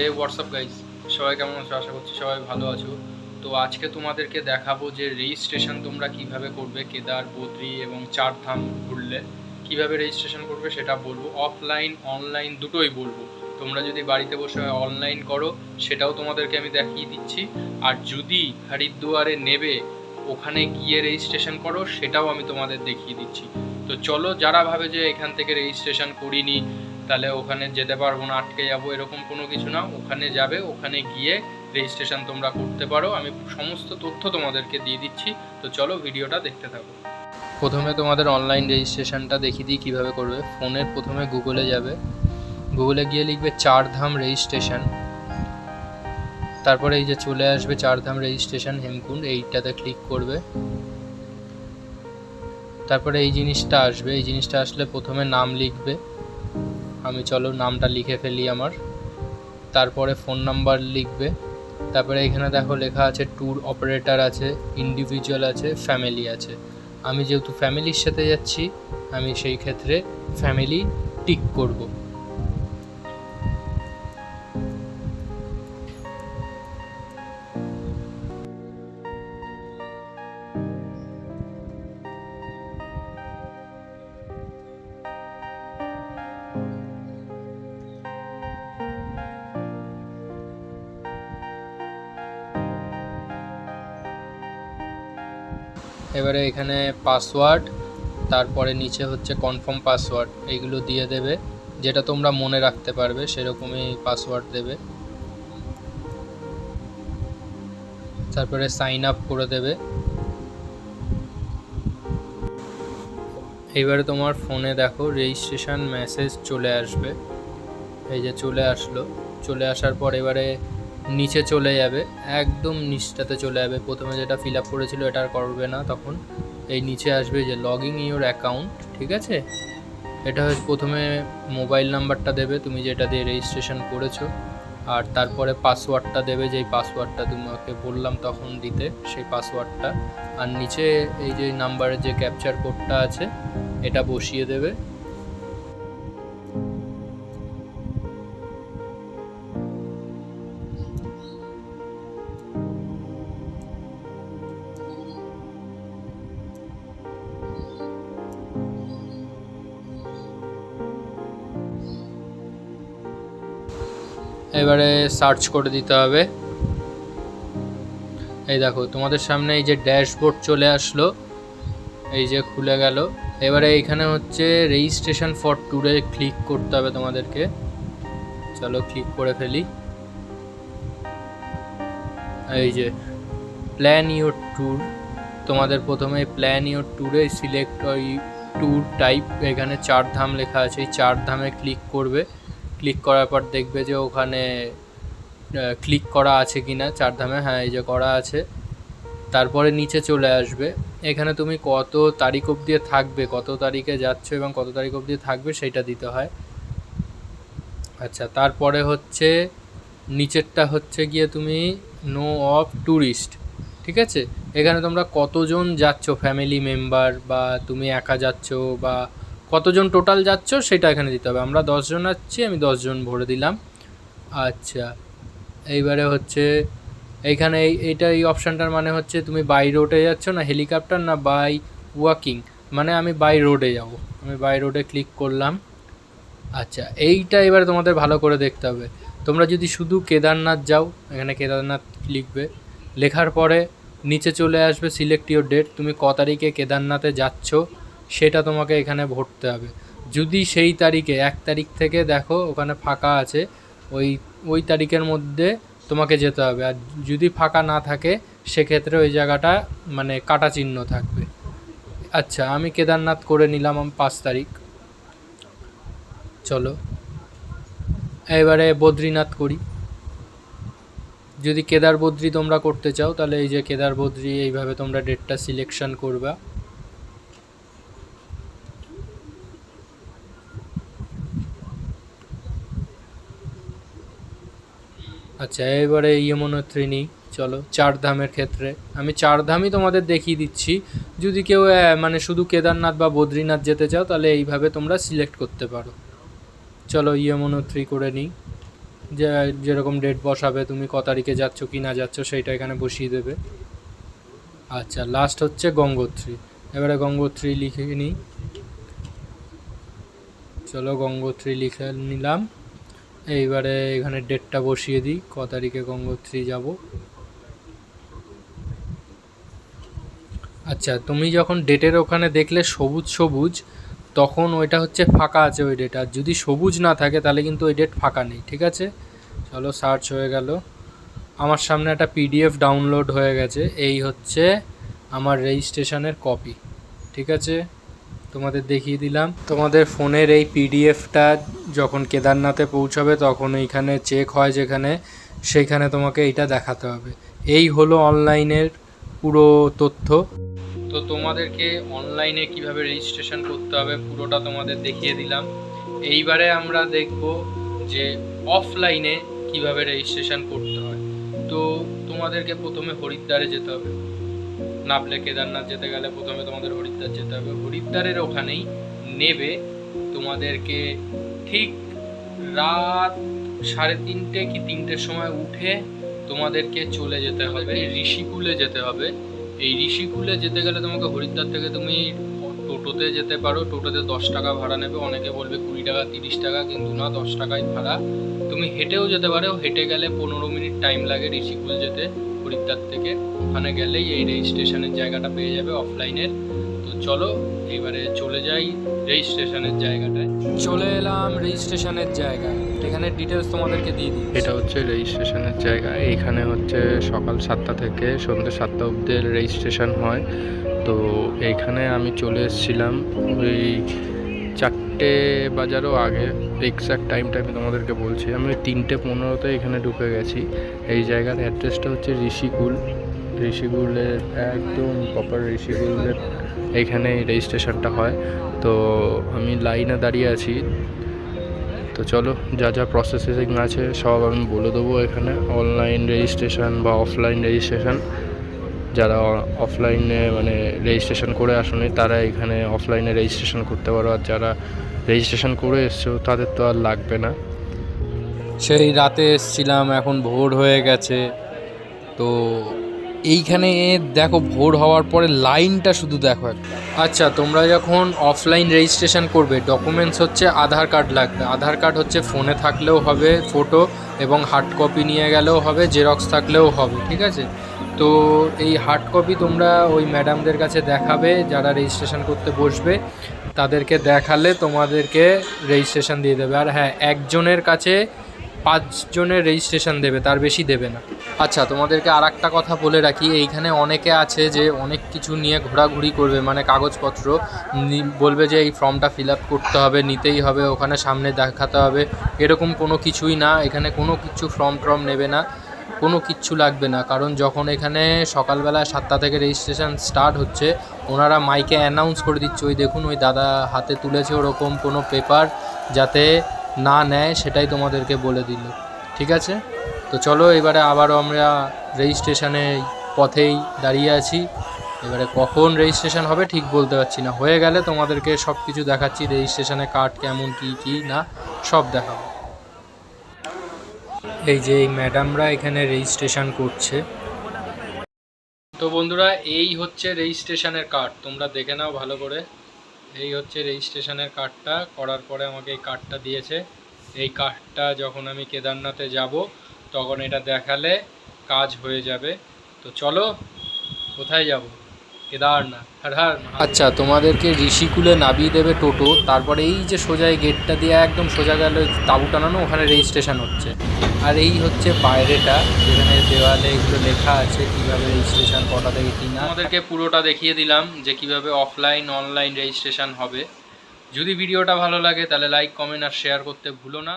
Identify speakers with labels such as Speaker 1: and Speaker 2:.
Speaker 1: হে WhatsApp guys সবাই কেমন আছো? আশা করছি সবাই ভালো আছো। তো আজকে তোমাদেরকে দেখাবো যে রেজিস্ট্রেশন তোমরা কীভাবে করবে কেদার, বদ্রি এবং চারধাম ঘুরলে। কীভাবে রেজিস্ট্রেশন করবে সেটা বলব। অফলাইন অনলাইন দুটোই বলব। তোমরা যদি বাড়িতে বসে অনলাইন করো, সেটাও তোমাদেরকে আমি দেখিয়ে দিচ্ছি। আর যদি হরিদ্বারে নেবে, ওখানে গিয়ে রেজিস্ট্রেশন করো, সেটাও আমি তোমাদের দেখিয়ে দিচ্ছি। তো চলো যারা ভাবে যে এখান থেকে রেজিস্ট্রেশন করিনি তাহলে ওখানে যেতে পারব না, আটকে যাব, এরকম কোনো কিছু না। ওখানে যাবে, ওখানে গিয়ে রেজিস্ট্রেশন তোমরা করতে পারো। আমি সমস্ত তথ্য তোমাদেরকে দিয়ে দিচ্ছি। তো চলো ভিডিওটা দেখতে থাকো। প্রথমে তোমাদের অনলাইন রেজিস্ট্রেশনটা দেখিয়ে দিই কীভাবে করবে। ফোনের প্রথমে গুগলে যাবে। গুগলে গিয়ে লিখবে চারধাম রেজিস্ট্রেশন তারপরে এই যে চলে আসবে চারধাম রেজিস্ট্রেশন হেমকুন্ড এইটাতে ক্লিক করবে। তারপরে এই জিনিসটা আসবে। এই জিনিসটা আসলে প্রথমে নাম লিখবে। আমি চলো নামটা লিখে ফেলি আমার। তারপরে ফোন নাম্বার লিখবে। তারপরে এখানে দেখো লেখা আছে ট্যুর অপারেটর আছে ইন্ডিভিজুয়াল আছে ফ্যামিলি আছে। আমি যেহেতু ফ্যামিলির সাথে যাচ্ছি, আমি সেই ক্ষেত্রে ফ্যামিলি টিক করব। এবারে এখানে পাসওয়ার্ড তারপরে নিচে হচ্ছে কনফার্ম পাসওয়ার্ড এইগুলো দিয়ে দেবে। যেটা তোমরা মনে রাখতে পারবে, সেরকমই পাসওয়ার্ড দেবে। তারপরে সাইন আপ করে দেবে। এইবারে তোমার ফোনে দেখো রেজিস্ট্রেশন মেসেজ চলে আসবে। এই যে চলে আসলো। চলে আসার পর এবারে নিচে চলে যাবে, একদম নিচটাতে চলে যাবে। প্রথমে যেটা ফিল আপ করেছিল এটা আর করবে না তখন। এই নিচে আসবে যে লগিং ইউর অ্যাকাউন্ট ঠিক আছে? এটা হচ্ছে প্রথমে মোবাইল নাম্বারটা দেবে, তুমি যেটা দিয়ে রেজিস্ট্রেশন করেছ। আর তারপরে পাসওয়ার্ডটা দেবে, যেই পাসওয়ার্ডটা তোমাকে বললাম তখন দিতে, সেই পাসওয়ার্ডটা আর নিচে এই যে নাম্বারের যে ক্যাপচার কোডটা আছে, এটা বসিয়ে দেবে। এবারে সার্চ করে দিতে হবে। এই দেখো, তোমাদের সামনে এই যে ড্যাশবোর্ড চলে আসলো, এই যে খুলে গেল। এবারে এইখানে হচ্ছে রেজিস্ট্রেশন ফর ট্যুরে ক্লিক করতে হবে তোমাদেরকে। চলো ক্লিক করে ফেলি। এই যে প্ল্যান ইউর ট্যুর তোমাদের প্রথমে প্ল্যান ইউর ট্যুরে সিলেক্ট ওই ট্যুর টাইপ এখানে চার ধাম লেখা আছে, এই চার ধামে ক্লিক করবে। ক্লিক করার পর দেখবে যে ওখানে ক্লিক করা আছে কি না চারধামে হ্যাঁ এই যে করা আছে। তারপরে নিচে চলে আসবে। এখানে তুমি কত তারিখ অবধি থাকবে, কত তারিখে যাচ্ছ এবং কত তারিখ অবধি থাকবে সেইটা দিতে হয়। আচ্ছা তারপরে হচ্ছে, নিচেরটা হচ্ছে গিয়ে তুমি নো অফ ট্যুরিস্ট ঠিক আছে? এখানে তোমরা কতজন যাচ্ছ? ফ্যামিলি মেম্বার বা তুমি একা যাচ্ছ বা কতজন টোটাল যাচ্ছ সেটা এখানে দিতে হবে। আমরা দশজন যাচ্ছি আমি দশজন ভরে দিলাম। আচ্ছা এইবারে হচ্ছে এইখানে এই, এইটা এই অপশানটার মানে হচ্ছে তুমি বাই রোডে যাচ্ছ না হেলিকপ্টার না বাই ওয়াকিং মানে আমি বাই রোডে যাব। আমি বাই রোডে ক্লিক করলাম। আচ্ছা এইটা এবারে তোমাদের ভালো করে দেখতে হবে। তোমরা যদি শুধু কেদারনাথ যাও, এখানে কেদারনাথ লিখবে। লেখার পরে নিচে চলে আসবে সিলেক্ট ইউর ডেট তুমি ক তারিখে কেদারনাথে যাচ্ছ? সেটা তোমাকে এখানে ভরতে হবে। যদি সেই তারিখে, এক তারিখ থেকে দেখো ওখানে ফাঁকা আছে, ওই ওই তারিখের মধ্যে তোমাকে যেতে হবে। আর যদি ফাঁকা না থাকে, সেক্ষেত্রে ওই জায়গাটা মানে কাটা চিহ্ন থাকবে। আচ্ছা আমি কেদারনাথ করে নিলাম আমি পাঁচ তারিখ। চলো। এবারে বদ্রীনাথ করি। যদি কেদার বদ্রি তোমরা করতে চাও, তাহলে এই যে কেদার বদ্রি, এইভাবে তোমরা ডেটটা সিলেকশন করবা। আচ্ছা এবারে ইয়মনোত্রী নিই চলো চার ধামের ক্ষেত্রে। আমি চার ধামই তোমাদের দেখিয়ে দিচ্ছি। যদি কেউ মানে শুধু কেদারনাথ বা বদ্রীনাথ যেতে চাও, তাহলে এইভাবে তোমরা সিলেক্ট করতে পারো। চলো ইয়মনোত্রী করে নিই। যে, যেরকম ডেট বসাবে, তুমি ক তারিখে যাচ্ছ, কি না যাচ্ছ, সেইটা এখানে বসিয়ে দেবে। আচ্ছা লাস্ট হচ্ছে গঙ্গোত্রী। এবারে গঙ্গোত্রী লিখে নিই। চলো, গঙ্গোত্রী লিখে নিলাম। এইবারে এখানে ডেটটা বসিয়ে দিই, ক তারিখে গঙ্গোত্রী যাব। আচ্ছা তুমি যখন ডেটের ওখানে দেখলে সবুজ সবুজ, তখন ওইটা হচ্ছে ফাঁকা আছে ওই ডেট আর যদি সবুজ না থাকে, তাহলে কিন্তু ওই ডেট ফাঁকা নেই, ঠিক আছে? চলো সার্চ হয়ে গেল। আমার সামনে একটা পিডিএফ ডাউনলোড হয়ে গেছে, এই হচ্ছে আমার রেজিস্ট্রেশনের কপি ঠিক আছে? তোমাদের দেখিয়ে দিলাম। তোমাদের ফোনের এই পিডিএফটা যখন কেদারনাথে পৌঁছাবে, তখন এইখানে চেক হয় যেখানে সেখানে তোমাকে এইটা দেখাতে হবে। এই হলো অনলাইনের পুরো তথ্য। তো তোমাদেরকে অনলাইনে কীভাবে রেজিস্ট্রেশন করতে হবে, পুরোটা তোমাদের দেখিয়ে দিলাম। এইবারে আমরা দেখব যে অফলাইনে কীভাবে রেজিস্ট্রেশন করতে হয়। তো তোমাদেরকে প্রথমে হরিদ্বারে যেতে হবে। নাবলে কেদারনাথ যেতে গেলে প্রথমে তোমাদের হরিদ্বার যেতে হবে। হরিদ্বারের ওখানেই নেবে তোমাদেরকে ঠিক রাত সাড়ে তিনটে কি তিনটের সময় উঠে তোমাদেরকে চলে যেতে হবে। ঋষিকুলে যেতে হবে। এই ঋষিকুলে যেতে গেলে তোমাকে হরিদ্বার থেকে তুমি টোটোতে যেতে পারো। টোটোতে দশ টাকা ভাড়া নেবে। অনেকে বলবে কুড়ি টাকা, তিরিশ টাকা, কিন্তু না, দশ টাকায় ভাড়া। তুমি হেঁটেও যেতে পারো। হেঁটে গেলে পনেরো মিনিট টাইম লাগে ঋষিকুল যেতে। হরিদ্বার থেকে। ওখানে গেলেই এই রেজিস্ট্রেশনের জায়গাটা পেয়ে যাবে অফলাইনের তো চলো এবারে চলে যাই রেজিস্ট্রেশনের জায়গাটায়। চলে এলাম রেজিস্ট্রেশনের জায়গায়। এখানে ডিটেলস তোমাদেরকে দিয়ে দিই
Speaker 2: এটা হচ্ছে রেজিস্ট্রেশনের জায়গা। এইখানে হচ্ছে সকাল সাতটা থেকে সন্ধ্যে সাতটা অবধি রেজিস্ট্রেশন হয়। তো এইখানে আমি চলে এসেছিলাম ওই চারটে বাজারও আগে এক্স্যাক্ট টাইমটা আমি তোমাদেরকে বলছি। আমি তিনটে পনেরোতে এখানে ঢুকে গেছি। এই জায়গার অ্যাড্রেসটা হচ্ছে ঋষিকুল। ঋষিকুলের একদম প্রপার ঋষিকুলের এইখানে রেজিস্ট্রেশনটা হয়। তো আমি লাইনে দাঁড়িয়ে আছি। তো চলো, যা যা প্রসেসিং আছে, সব আমি বলে দেবো এখানে। অনলাইন রেজিস্ট্রেশন বা অফলাইন রেজিস্ট্রেশন যারা অফলাইনে মানে রেজিস্ট্রেশন করে আসুনি, তারা এখানে অফলাইনে রেজিস্ট্রেশন করতে পারো। আর যারা রেজিস্ট্রেশন করে এসছো, তাদের তো আর লাগবে না।
Speaker 1: সেই রাতে এসছিলাম, এখন ভোর হয়ে গেছে। তো এইখানে দেখো, ভোর হওয়ার পরে লাইনটা শুধু দেখো একটা। আচ্ছা তোমরা যখন অফলাইন রেজিস্ট্রেশন করবে ডকুমেন্টস হচ্ছে আধার কার্ড লাগবে। আধার কার্ড হচ্ছে ফোনে থাকলেও হবে ফটো এবং হার্ড কপি নিয়ে গেলেও হবে জেরক্স থাকলেও হবে, ঠিক আছে? তো এই হার্ড কপি তোমরা ওই ম্যাডামদের কাছে দেখাবে, যারা রেজিস্ট্রেশন করতে বসবে। তাদেরকে দেখালে তোমাদেরকে রেজিস্ট্রেশন দিয়ে দেবে। আর হ্যাঁ একজনের কাছে পাঁচজনের রেজিস্ট্রেশন দেবে, তার বেশি দেবে না। আচ্ছা তোমাদেরকে আর একটা কথা বলে রাখি, এইখানে অনেকে আছে যে অনেক কিছু নিয়ে ঘোরাঘুরি করবে মানে কাগজপত্র বলবে যে এই ফর্মটা ফিল আপ করতে হবে, নিতেই হবে, ওখানে সামনে দেখাতে হবে, এরকম কোনো কিছুই না, এখানে কোনো কিছু ফর্ম টর্ম নেবে না। কোনো কিচ্ছু লাগবে না। কারণ যখন এখানে সকালবেলা সাতটা থেকে রেজিস্ট্রেশন স্টার্ট হচ্ছে, ওনারা মাইকে অ্যানাউন্স করে দিচ্ছে, ওই দেখুন, ওই দাদা হাতে তুলেছে ওরকম কোনো পেপার যাতে না নেয়, সেটাই তোমাদেরকে বলে দিল। ঠিক আছে? তো চলো, এবারে আবারও আমরা রেজিস্ট্রেশনে পথেই দাঁড়িয়ে আছি। এবারে কখন রেজিস্ট্রেশন হবে ঠিক বলতে পারছি না। হয়ে গেলে তোমাদেরকে সব কিছু দেখাচ্ছি রেজিস্ট্রেশনে কার্ড কেমন, কী কী, না, সব দেখাবো। এই যে এই ম্যাডামরা এখানে রেজিস্ট্রেশন করছে। তো বন্ধুরা, এই হচ্ছে রেজিস্ট্রেশনের কার্ড। তোমরা দেখে নাও ভালো করে। এই হচ্ছে রেজিস্ট্রেশনের কার্ডটা। করার পরে আমাকে এই কার্ডটা দিয়েছে। এই কার্ডটা যখন আমি কেদারনাথে যাব, তখন এটা দেখালে কাজ হয়ে যাবে। তো চলো, কোথায় যাব? কেদারনাথ হর আচ্ছা তোমাদেরকে ঋষিকুলে নামিয়ে দেবে টোটো তারপরে এই যে সোজা এই গেটটা দিয়ে একদম সোজা গেল তাবু টানানো ওখানে রেজিস্ট্রেশন হচ্ছে। আর এই হচ্ছে বাইরেটা যেখানে দেওয়ালে এগুলো লেখা আছে কীভাবে রেজিস্ট্রেশন কটা থেকে কি না আমাদেরকে পুরোটা দেখিয়ে দিলাম যে কীভাবে অফলাইন অনলাইন রেজিস্ট্রেশন হবে। যদি ভিডিওটা ভালো লাগে তাহলে লাইক কমেন্ট আর শেয়ার করতে ভুলো না।